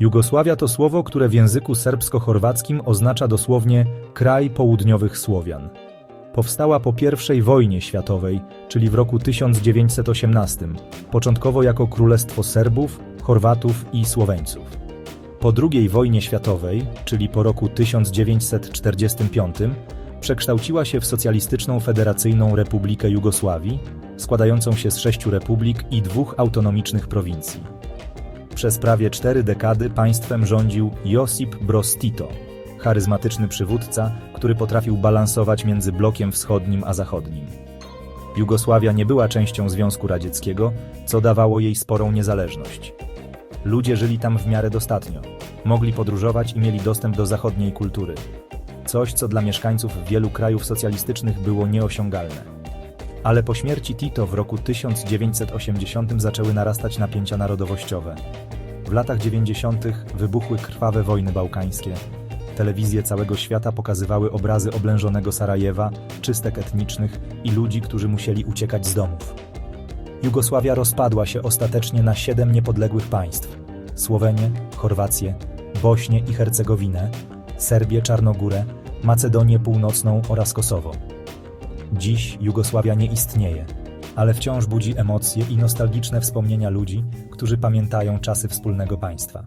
Jugosławia to słowo, które w języku serbsko-chorwackim oznacza dosłownie kraj południowych Słowian. Powstała po I wojnie światowej, czyli w roku 1918, początkowo jako Królestwo Serbów, Chorwatów i Słoweńców. Po II wojnie światowej, czyli po roku 1945, przekształciła się w Socjalistyczną Federacyjną Republikę Jugosławii, składającą się z sześciu republik i dwóch autonomicznych prowincji. Przez prawie cztery dekady państwem rządził Josip Broz Tito, charyzmatyczny przywódca, który potrafił balansować między blokiem wschodnim a zachodnim. Jugosławia nie była częścią Związku Radzieckiego, co dawało jej sporą niezależność. Ludzie żyli tam w miarę dostatnio, mogli podróżować i mieli dostęp do zachodniej kultury. Coś, co dla mieszkańców wielu krajów socjalistycznych było nieosiągalne. Ale po śmierci Tito w roku 1980 zaczęły narastać napięcia narodowościowe. W latach 90. wybuchły krwawe wojny bałkańskie. Telewizje całego świata pokazywały obrazy oblężonego Sarajewa, czystek etnicznych i ludzi, którzy musieli uciekać z domów. Jugosławia rozpadła się ostatecznie na siedem niepodległych państw: Słowenię, Chorwację, Bośnię i Hercegowinę, Serbię, Czarnogórę, Macedonię Północną oraz Kosowo. Dziś Jugosławia nie istnieje, ale wciąż budzi emocje i nostalgiczne wspomnienia ludzi, którzy pamiętają czasy wspólnego państwa.